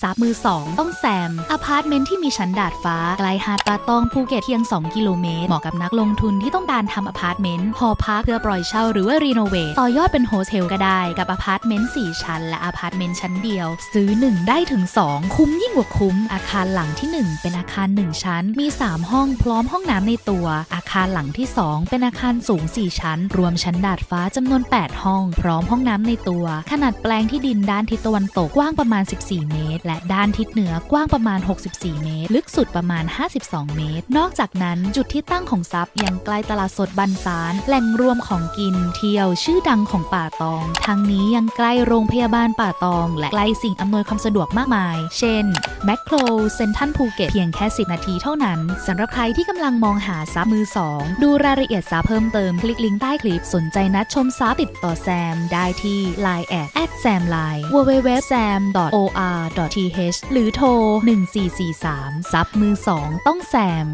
ซับมือสองต้องแซมอพาร์ตเมนต์ที่มีชั้นดาดฟ้าไกลหาดป่าตองภูเก็ตเพียง 2 กิโลเมตร เหมาะกับนักลงทุนที่ต้องการทำอพาร์ตเมนต์หอพักเพื่อปล่อยเช่าหรือว่ารีโนเวทต่อยอดเป็นโฮสเทลก็ได้กับอพาร์ตเมนต์4ชั้น และอพาร์ตเมนต์ชั้นเดียว ซื้อ 1 ได้ถึง 2 คุ้มยิ่งกว่าคุ้ม อาคารหลังที่ 1 เป็นอาคาร 1 ชั้นมี 3 ห้องพร้อมห้องน้ำในตัว คารหลังที่ 2 เป็นอาคารสูง 4 ชั้น รวมชั้นดาดฟ้าจำนวน 8 ห้อง พร้อมห้องน้ำในตัว ขนาดแปลงที่ดินด้านทิศตะวันตกกว้างประมาณ 14 เมตร และด้านทิศเหนือกว้างประมาณ 64 เมตร ลึกสุดประมาณ 52 เมตร นอกจากนั้นจุดที่ตั้งของซับยังใกล้ตลาดสดบันซาน แหล่งรวมของกินเที่ยวชื่อดังของป่าตอง ทั้งนี้ยังใกล้โรงพยาบาลป่าตอง และใกล้สิ่งอำนวยความสะดวกมากมาย เช่นแมคโครเซนทันภูเก็ตเพียงแค่ 10 นาทีเท่านั้นสำหรับใครที่กำลังมองหาซับมือ2 ดูรายละเอียดซาเพิ่มเติมคลิกลิงก์ใต้คลิป สนใจนัดชมซาติดต่อแซม ได้ที่ Line แอดแอดแซมไลน์ www.sam.or.th หรือโทร 1443 ซับมือ 2 ต้องแซม